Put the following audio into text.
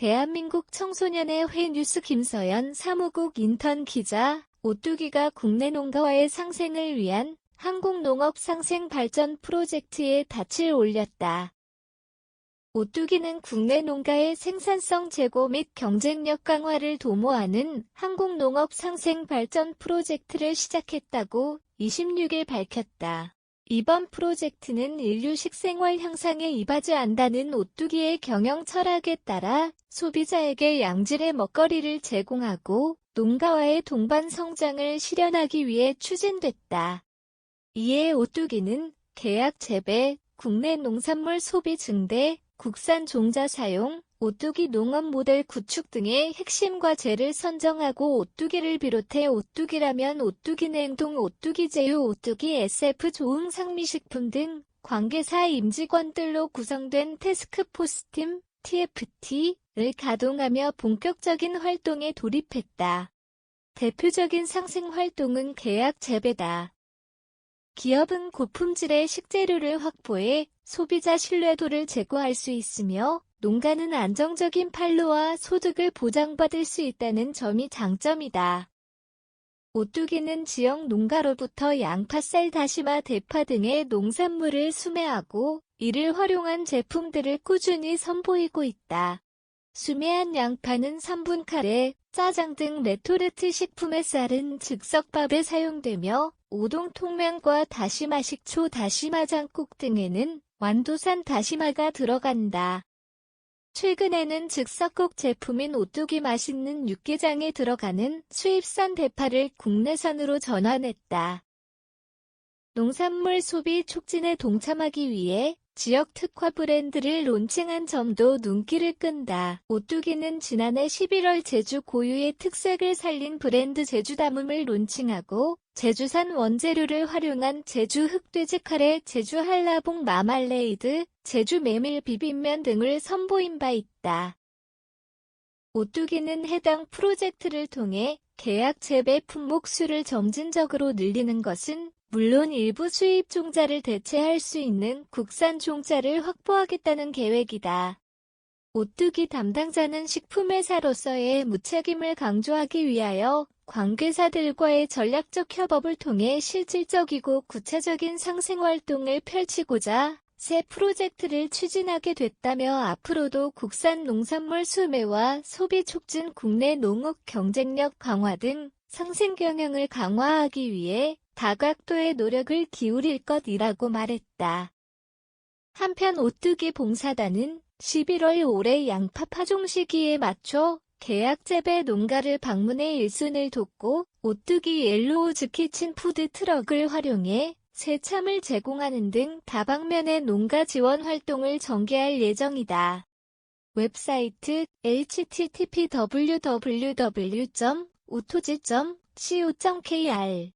대한민국 청소년의 회 뉴스 김서연 사무국 인턴 기자, 오뚜기가 국내 농가와의 상생을 위한 한국농업 상생 발전 프로젝트에 닻을 올렸다. 오뚜기는 국내 농가의 생산성 제고 및 경쟁력 강화를 도모하는 한국농업 상생 발전 프로젝트를 시작했다고 26일 밝혔다. 이번 프로젝트는 인류 식생활 향상에 이바지 않다는 오뚜기의 경영 철학에 따라 소비자에게 양질의 먹거리를 제공하고 농가와의 동반 성장을 실현하기 위해 추진됐다. 이에 오뚜기는 계약 재배, 국내 농산물 소비 증대, 국산 종자 사용, 오뚜기 농업 모델 구축 등의 핵심 과제를 선정하고 오뚜기를 비롯해 오뚜기라면 오뚜기 냉동, 오뚜기 제휴, 오뚜기 SF 조흥 상미식품 등 관계사 임직원들로 구성된 테스크포스팀 TFT를 가동하며 본격적인 활동에 돌입했다. 대표적인 상생 활동은 계약 재배다. 기업은 고품질의 식재료를 확보해 소비자 신뢰도를 제고할 수 있으며 농가는 안정적인 판로와 소득을 보장받을 수 있다는 점이 장점이다. 오뚜기는 지역 농가로부터 양파, 쌀, 다시마, 대파 등의 농산물을 수매하고 이를 활용한 제품들을 꾸준히 선보이고 있다. 수매한 양파는 3분 카레, 짜장 등 레토르트 식품의 쌀은 즉석밥에 사용되며 우동 통면과 다시마 식초, 다시마 장국 등에는 완도산 다시마가 들어간다. 최근에는 즉석국 제품인 오뚜기 맛있는 육개장에 들어가는 수입산 대파를 국내산으로 전환했다. 농산물 소비 촉진에 동참하기 위해 지역 특화 브랜드를 론칭한 점도 눈길을 끈다. 오뚜기는 지난해 11월 제주 고유의 특색을 살린 브랜드 제주 담음을 론칭하고 제주산 원재료를 활용한 제주 흑돼지 카레, 제주 한라봉 마말레이드, 제주 메밀 비빔면 등을 선보인 바 있다. 오뚜기는 해당 프로젝트를 통해 계약 재배 품목 수를 점진적으로 늘리는 것은 물론 일부 수입 종자를 대체할 수 있는 국산 종자를 확보하겠다는 계획이다. 오뚜기 담당자는 식품회사로서의 무책임을 강조하기 위하여 관계사들과의 전략적 협업을 통해 실질적이고 구체적인 상생활동을 펼치고자 새 프로젝트를 추진하게 됐다며 앞으로도 국산 농산물 수매와 소비 촉진 국내 농업 경쟁력 강화 등 상생 경영을 강화하기 위해 다각도의 노력을 기울일 것이라고 말했다. 한편 오뚜기 봉사단은 11월 올해 양파 파종 시기에 맞춰 계약 재배 농가를 방문해 일순을 돕고 오뚜기 옐로우즈 키친 푸드 트럭을 활용해 새참을 제공하는 등 다방면의 농가 지원 활동을 전개할 예정이다. 웹사이트 http www.오토지.co.kr